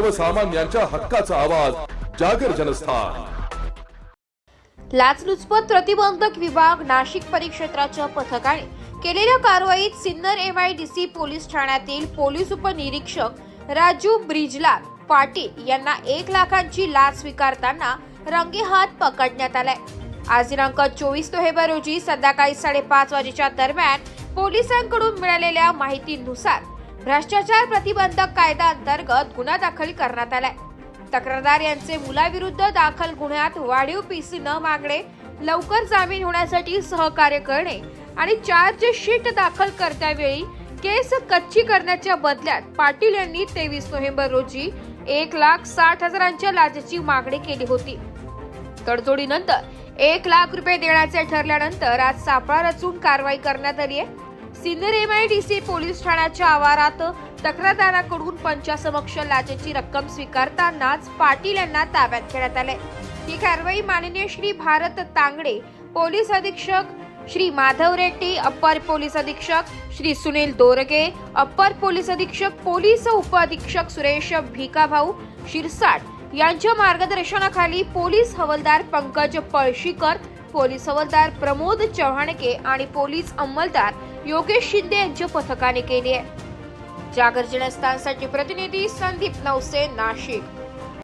सर्वसामान्यांच्या हक्काचा आवाज जागर जनस्थान. लाचलुचपत प्रतिबंधक विभाग नाशिक परिक्षेत्राच्या पथकाने केलेल्या कारवाईत सिन्नर एवाय डी सी पोलीस ठाण्यातील पोलीस उपनिरीक्षक राजू ब्रिजलाल पाटील यांना एक लाखांची लाच स्वीकारताना रंगेहात पकडण्यात आलाय. आज दिनांक चोवीस नोव्हेंबर रोजी संध्याकाळी साडेपाच वाजेच्या दरम्यान पोलिसांकडून मिळालेल्या माहितीनुसार भ्रष्टाचार प्रतिबंधक कायदा अंतर्गत गुन्हा दाखल करण्यात आलाय. तक्रारदार यांचे मुलाविरुद्ध दाखल गुन्ह्यात वाढीव पीसी न मागणे लवकर जामीन होण्यासाठी सहकार्य करणे आणि चार्जशीट दाखल करत्यावेळी केस कच्ची करण्याच्या बदल्यात पाटील यांनी तेवीस नोव्हेंबर रोजी एक लाख साठ हजारांच्या लाचेची मागणी केली होती. तडजोडीनंतर एक लाख रुपये देण्याचे ठरल्यानंतर आज सापळा रचून कारवाई करण्यात आली आहे. सिन्नर सी पोलीस ठाण्याच्या आवारात तक्रारदाराकडून पंचासमक्ष लाचेची रक्कम स्वीकारतानाच पाटील यांना ताब्यात घेण्यात आले. ही कारवाई माननीय श्री भारत तांगडे पोलीस अधीक्षक श्री माधव रेड्डी अप्पर पोलीस अधीक्षक श्री सुनील दोरगे अप्पर पोलीस अधीक्षक पोलीस उपअधीक्षक सुरेश भिकाभाऊ शिरसाट यांच्या मार्गदर्शनाखाली पोलीस हवालदार पंकज पळशीकर पोलीस हवालदार प्रमोद चव्हाणके आणि पोलीस अंमलदार योगेश शिंदे यांच्या पथकाने केली आहे. जागर जनस्थानसाठी प्रतिनिधी संदीप नवसे नाशिक.